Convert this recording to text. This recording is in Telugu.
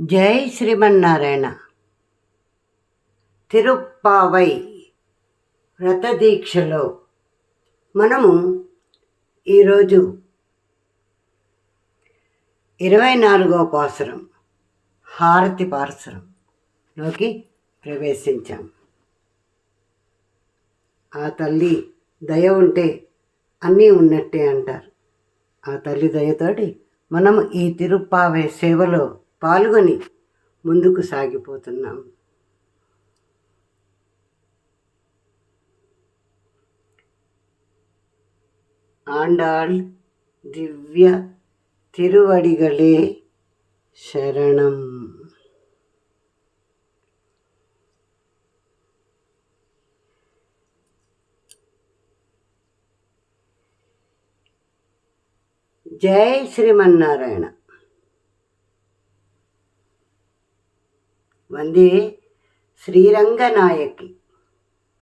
జై శ్రీమన్నారాయణ. తిరుప్పావై వ్రతదీక్షలో మనము ఈరోజు ఇరవై నాలుగో పాసురం హారతి పాసురంలోకి ప్రవేశించాం. ఆ తల్లి దయ ఉంటే అన్నీ ఉన్నట్టే అంటారు. ఆ తల్లి దయతోటి మనం ఈ తిరుప్పావే సేవలో పాల్గొని ముందుకు సాగిపోతున్నాం. ఆండాళ్ దివ్య తిరువడిగలే శరణం. జై శ్రీమన్నారాయణ. వందే శ్రీరంగనాయకి.